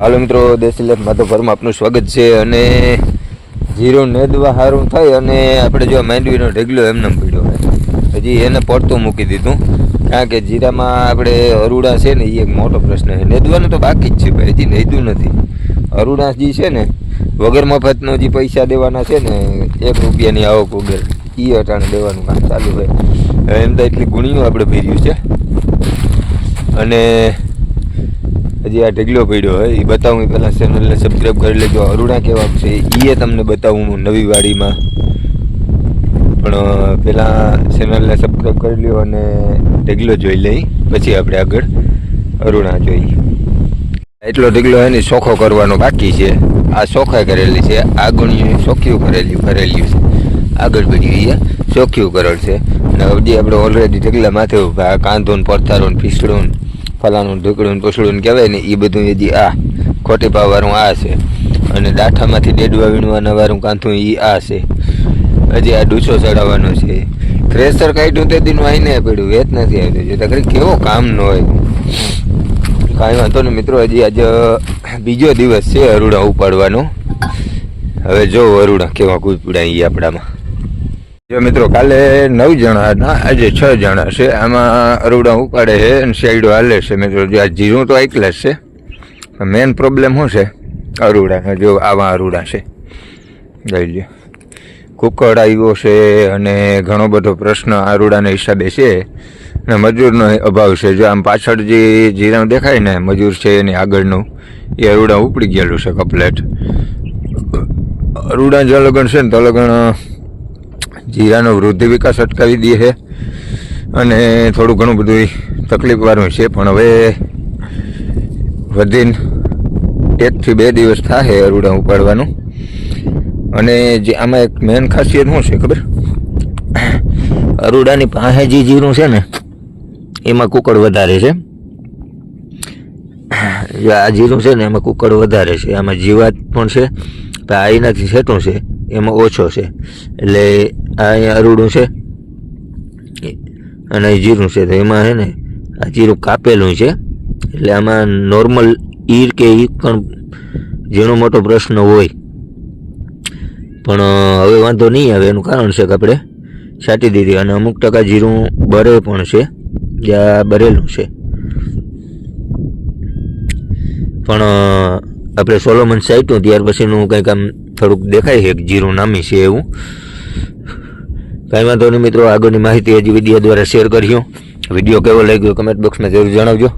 હાલો મિત્રો, દેશી તો માધવપરમાં આપનું સ્વાગત છે અને જીરો નેદવા સારું થાય અને આપણે જો માંડવીનો ઢગલો એમને પીડ્યો હજી એને પડતું મૂકી દીધું. કારણ કે જીરામાં આપણે અરુડા છે ને એ એક મોટો પ્રશ્ન છે. નેદવાનું તો બાકી જ છે ભાઈ, હજી નેદું નથી. અરુડા જે છે ને, વગર મફતનો જે પૈસા દેવાના છે ને, એક રૂપિયાની આવક વગર એ અટાણે દેવાનું કામ ચાલુ હોય. એમ તો એટલી ગુણીનું આપણે ભેર્યું છે. અને હજી આ ઢગલો પડ્યો હોય એ બતાવું પહેલાં ચેનલને સબસ્ક્રાઈબ કરી લેજો. અરુણા કેવા છે એ તમને બતાવું હું નવી વાડીમાં. પણ પહેલાં ચેનલને સબસ્ક્રાઈબ કરી લ્યો અને ઢગલો જોઈ લઈ. પછી આપણે આગળ અરુણા જોઈએ એટલો ઢગલો એની શોખો કરવાનો બાકી છે. આ શોખા કરેલી છે આ ગુણ્યું ચોખ્ખ્યું કરેલી કરેલું છે. આગળ પડ્યું એ સોખ્યું કરેલ છે. અને હજી આપણે ઓલરેડી ઢગલા માથે કાંધો ને પડતારો ને પીસડું ને ફલાણું ઢીકડું ને પૂછડું ને કહેવાય ને એ બધું હજી આ ખોટી પાવાળું આ છે. અને દાંઠામાંથી ડેડવા વીણવાના વાળું કાંથું એ આ છે. હજી આ ડૂછો ચડાવવાનો છે. થ્રેસર કાઢ્યું તે દિન વાઈને પડ્યું, વેત નથી આવ્યું જો તકરી કેવો કામ ન હોય. કાંઈ વાંધો નહીં મિત્રો, હજી આજે બીજો દિવસ છે અરુણા ઉપાડવાનો. હવે જો અરુણા કેવા કૂદપુડા એ આપણામાં. જો મિત્રો, કાલે નવ જણા હતા આજે છ જણા છે. આમાં અરૂડા ઉપાડે છે અને સાઈડો હાલે છે મિત્રો. જો આ જીરું તો એકલા છે. મેઇન પ્રોબ્લેમ શું છે? અરુડા. જો આવા અરૂડા છે. જોઈ લ્યો. કુકડ આવ્યો છે અને ઘણો બધો પ્રશ્ન અરૂડાના હિસાબે છે. અને મજૂરનો અભાવ છે. જો આમ પાછળ જે જીરાનું દેખાય ને, મજૂર છે એની આગળનું, એ અરુડા ઉપડી ગયેલું છે કપલેટ અરૂડા જો અલગણ છે ને તો લગન જીરાનો વૃદ્ધિ વિકાસ અટકાવી દે છે. અને થોડું ઘણું બધું તકલીફવાળું છે, પણ હવે વધીને એકથી બે દિવસ થાય અરુડા ઉપાડવાનું. અને જે આમાં એક મેન ખાસિયત શું છે ખબર? અરુડાની પાસે જે જીરું છે ને, એમાં કુકડ વધારે છે. આ જીરું છે ને, એમાં કુકડ વધારે છે. આમાં જીવાત પણ છે, તો આ એનાથી છેટું છે. એમાં ઓછો છે. એટલે આ અહીંયા અરૂડું છે અને જીરું છે. તો એમાં છે ને આ જીરું કાપેલું છે. એટલે આમાં નોર્મલ ઈર કે ઈ પણ જેનો મોટો પ્રશ્ન હોય. પણ હવે વાંધો નહીં આવે. એનું કારણ છે કે આપણે છાંટી દીધી. અને અમુક ટકા જીરું બરે પણ છે. જે આ બરેલું છે. પણ આપણે સોલોમન સાઈટું ત્યાર પછીનું કંઈક આમ થોડુંક દેખાય છે જીરું નામી છે એવું. કાંઈ વાંધો નહીં મિત્રો, આગળની માહિતી હજી વીડિયો દ્વારા શેર કર્યો વીડિયો કેવો લાગ્યો કમેન્ટ બોક્સમાં જરૂર જણાવજો.